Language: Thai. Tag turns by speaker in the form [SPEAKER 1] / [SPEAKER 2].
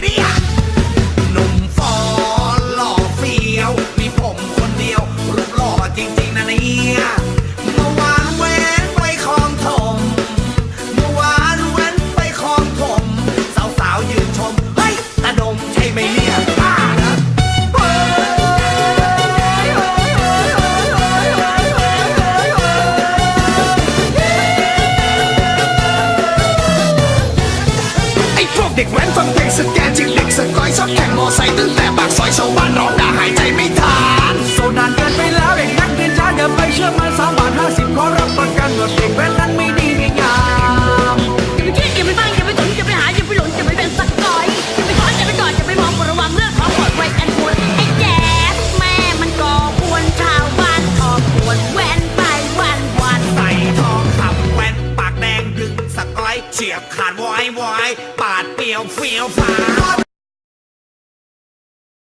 [SPEAKER 1] Yeah. เด็กแว้นฟังเพลงสแกนจิกเด็กสกอยชอบแข่งมอไซค์ตั้งแต่ปากซอยชาวบ้านร้องด่าหายใจไม่ทัน เฉียบขาดวอยวอยปาดเปียวเฟียวฟ้า